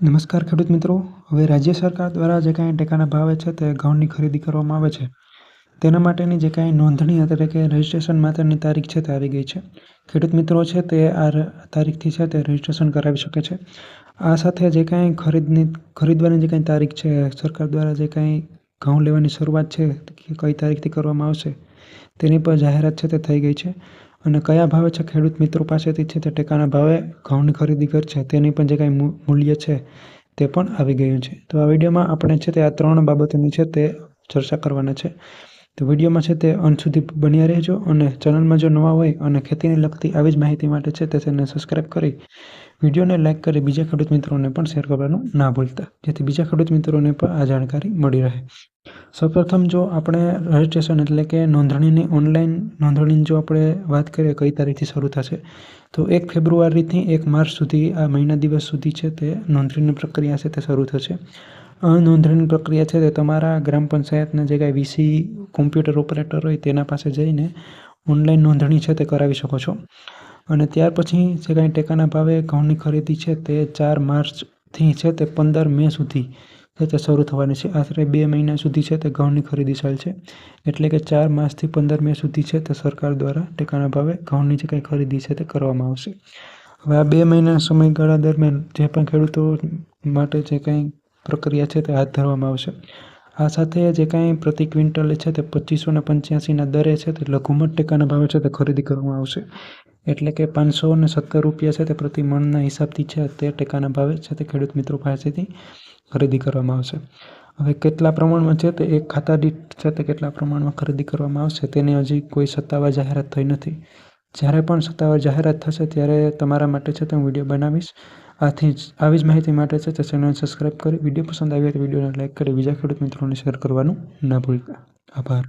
નમસ્કાર ખેડૂત મિત્રો. હવે રાજ્ય સરકાર દ્વારા જે કાંઈ ટેકાના ભાવે છે તે ઘઉંની ખરીદી કરવામાં આવે છે. તેના માટેની જે કાંઈ નોંધણી એટલે કે રજિસ્ટ્રેશન માટેની તારીખ છે તે આવી ગઈ છે. ખેડૂત મિત્રો છે તે આ તારીખથી છે તે રજિસ્ટ્રેશન કરાવી શકે છે. આ સાથે જે કાંઈ ખરીદની, ખરીદવાની જે કાંઈ તારીખ છે, સરકાર દ્વારા જે કાંઈ ઘઉં લેવાની શરૂઆત છે કઈ તારીખથી કરવામાં આવશે, તેની પર જાહેરાત છે તે થઈ ગઈ છે. અને કયા ભાવે છે? ખેડૂત મિત્રો પાસેથી છે તે ટેકાના ભાવે ઘઉંની ખરીદી કરશે તેની પણ જે કાંઈ મૂલ્ય છે તે પણ આવી ગયું છે. તો આ વિડીયોમાં આપણે છે તે આ ત્રણ બાબતોની છે તે ચર્ચા કરવાના છે. તો વિડીયોમાં છે તે અંત સુધી બન્યા રહેજો અને ચેનલમાં જો નવા હોય અને ખેતીને લગતી આવી જ માહિતી માટે છે તે તેને સબસ્ક્રાઈબ કરી વિડીયોને લાઇક કરી બીજા ખેડૂત મિત્રોને પણ શેર કરવાનું ના ભૂલતા, જેથી બીજા ખેડૂત મિત્રોને પણ આ જાણકારી મળી રહે. સૌપ્રથમ જો આપણે રજિસ્ટ્રેશન એટલે કે નોંધણીની ઓનલાઈન નોંધણીની જો આપણે વાત કરીએ કઈ તારીખથી શરૂ થશે, તો એક ફેબ્રુઆરીથી એક માર્ચ સુધી આ મહિના દિવસ સુધી છે તે નોંધણીની પ્રક્રિયા છે તે શરૂ થશે. નોંધણીની પ્રક્રિયા છે તે તમારા ગ્રામ પંચાયતના જે કાંઈ વીસી કોમ્પ્યુટર ઓપરેટર હોય તેના પાસે જઈને ઓનલાઈન નોંધણી છે તે કરાવી શકો છો. અને ત્યાર પછી જે કાંઈ ટેકાના ભાવે ઘઉંની ખરીદી છે તે ચાર માર્ચથી છે તે પંદર મે સુધી છે તે શરૂ થવાની છે આશરે બે મહિના સુધી છે તે ઘઉંની ખરીદી ચાલશે એટલે કે ચાર માસથી પંદર મે સુધી છે તે સરકાર દ્વારા ટેકાના ભાવે ઘઉંની જે કાંઈ ખરીદી છે તે કરવામાં આવશે. હવે આ બે મહિના સમયગાળા દરમિયાન જે પણ ખેડૂતો માટે જે કાંઈ પ્રક્રિયા છે તે હાથ ધરવામાં આવશે. આ સાથે જે કાંઈ પ્રતિ ક્વિન્ટલ છે તે પચીસો ને પંચ્યાસીના દરે છે તે લઘુમત ટેકાના ભાવે છે તે ખરીદી કરવામાં આવશે. એટલે કે પાંચસો ને સત્તર રૂપિયા છે તે પ્રતિ મણના હિસાબથી છે તે ટેકાના ભાવે છે તે ખેડૂત મિત્રો પાસેથી ખરીદી કરવામાં આવશે. હવે કેટલા પ્રમાણમાં છે તે એક ખાતા દીઠ છે તે કેટલા પ્રમાણમાં ખરીદી કરવામાં આવશે તેની હજી કોઈ સત્તાવાર જાહેરાત થઈ નથી. જ્યારે પણ સત્તાવાર જાહેરાત થશે ત્યારે તમારા માટે છે તે હું વીડિયો બનાવીશ. આથી જ આવી જ માહિતી માટે છે તે ચેનલ સબસ્ક્રાઈબ કરી વીડિયો પસંદ આવ્યો તો વિડીયોને લાઇક કરી બીજા ખેડૂત મિત્રોને શેર કરવાનું ન ભૂલતા. આભાર.